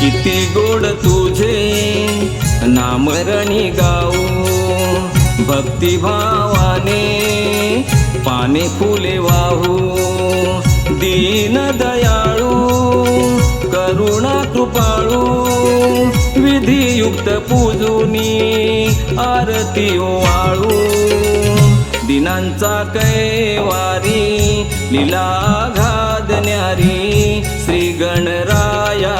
किती गोड तुझे नामरणी गाऊ. भक्तिभावाने पाने फुले वाहू. दीन दयाळू. विधियुक्त पूजुनी आरती वाळू. दिनांचा कैवारी लीला घादन्यारी श्री गणराया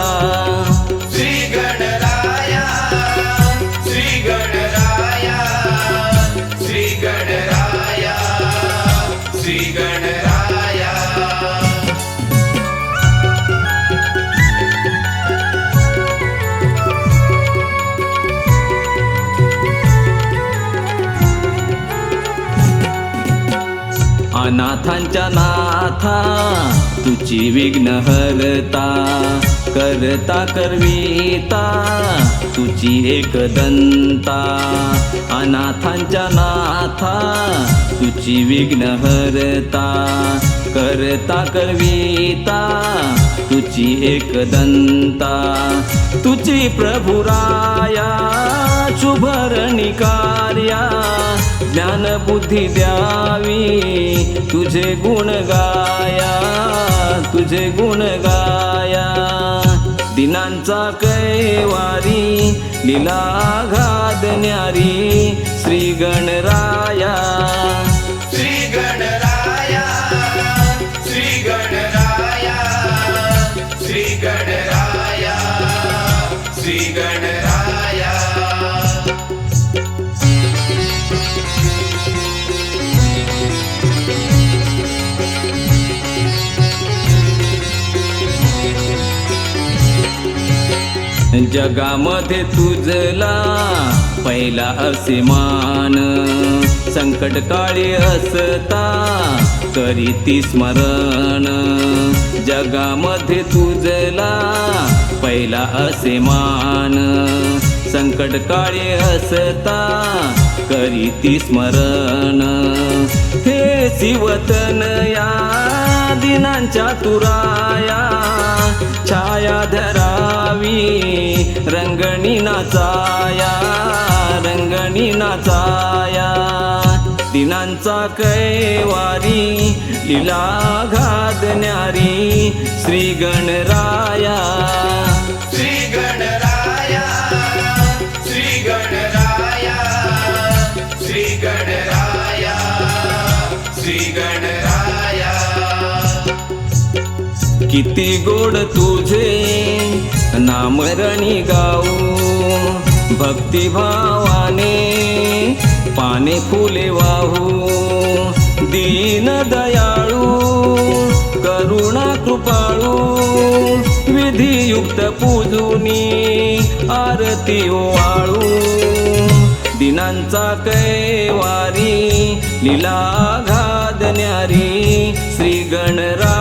अनाथांच्या नाथा तुझी विघ्न हरता करता करविता तुझी एकदंता अनाथांच्या नाथा तुझी विघ्न हरता करता करविता तुझी एकदंता तुझी प्रभुराया शुभरणी कार्या ज्ञान बुद्धी द्यावी. तुझे गुण गाया तुझे गुण गाया. दिनांचा कैवारी लीला घादन्यारी श्री गणराया जगामध्ये तुझला पहिला असिमान संकट काळी असता करीती स्मरण. जगामध्ये तुझला पहिला असिमान संकट काळी असता करीती स्मरण. हे शिवतन या दिनांच्या तुराया छाया धरावी. रंगणी नाचाया रंगणी नाचाया दिनांचा कैवारी लीला घादण्यारी श्री गणराया श्री गणराया श्री गणराया श्री गणराया श्री गणराया किती गोड तुझे नामरणी गाऊ भक्तिभावाने पाने फुले वाहू दीन दयाळू करुणा कृपाळू विधियुक्त पूजुनी आरती वाळू दिनांचा कैवारी लीला घादण्यारी श्री गणरा